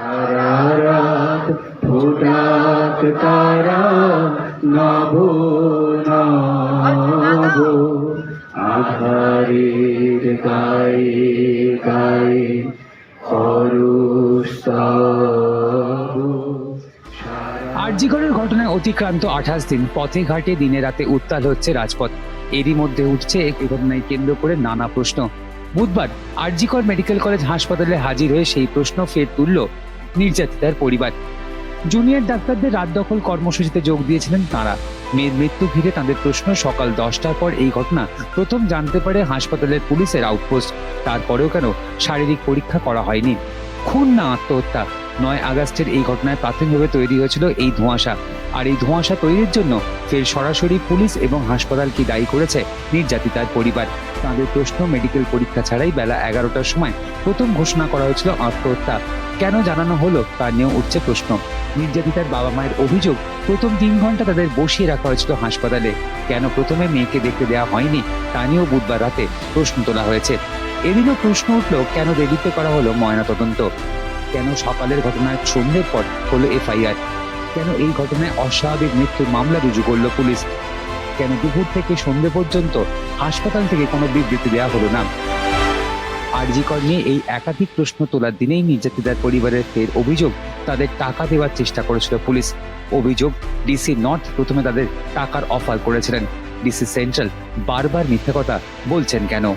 সারা রাত ফোটাক তারা Novo Novo আধারের গায়ে গায়ে আরজিগড়ের ঘটনায় অতিক্রান্ত আঠাশ দিন, পথে ঘাটে দিনে রাতে উত্তাল হচ্ছে রাজপথ। এরই মধ্যে উঠছে এই ঘটনায় কেন্দ্র করে নানা প্রশ্ন। বুধবার আরজিকর মেডিকেল কলেজ হাসপাতালে হাজির হয়ে সেই প্রশ্ন ফের তুলল নির্যাতিতার পরিবার। জুনিয়র ডাক্তারদের রাত দখল কর্মসূচিতে যোগ দিয়েছিলেন তাঁরা। মেয়ের মৃত্যু ঘিরে তাদের প্রশ্ন সকাল দশটার পর এই ঘটনা প্রথম জানতে পারে হাসপাতালের পুলিশের আউটপোস্ট। তারপরেও কেন শারীরিক পরীক্ষা করা হয়নি? খুন না আত্মহত্যা? নয় আগস্টের এই ঘটনায় প্রাথমিকভাবে তৈরি হয়েছিল এই ধোঁয়াশা। আর এই ধোঁয়াশা তৈরির জন্য ফের সরাসরি পুলিশ এবং হাসপাতালকে দায়ী করেছে নির্যাতিতার পরিবার? তাদের প্রশ্ন মেডিকেল পরীক্ষা ছাড়াই বেলা এগারোটার সময় প্রথম ঘোষণা করা হয়েছিল আত্মহত্যা। কেন জানানো হলো তা নিয়েও উঠছে প্রশ্ন। নির্যাতিতার বাবা মায়ের অভিযোগ, প্রথম তিন ঘণ্টা তাদের বসিয়ে রাখা হয়েছিল হাসপাতালে। কেন প্রথমে মেয়েকে দেখতে দেওয়া হয়নি তা নিয়েও বুধবার রাতে প্রশ্ন তোলা হয়েছে। এদিনও প্রশ্ন উঠল, কেন দেরিতে করা হলো ময়নাতদন্ত? কেন সকালের ঘটনায় সন্ধ্যের পর হলো এফআইআর? কেন এই ঘটনায় অস্বাভাবিক মৃত্যুর মামলা রুজু করল পুলিশ? কেন দুপুর থেকে সন্ধ্যে পর্যন্ত হাসপাতাল থেকে কোনো বিবৃতি দেওয়া হলো না? আরজিকর নিয়ে এই একাধিক প্রশ্ন তোলার দিনেই নির্যাতিতার পরিবারের ফের অভিযোগ তাদের টাকা দেওয়ার চেষ্টা করেছিল পুলিশ। অভিযোগ, ডিসি নর্থ প্রথমে তাদের টাকার অফার করেছিলেন। ডিসি সেন্ট্রাল বারবার মিথ্যা কথা বলছেন কেন?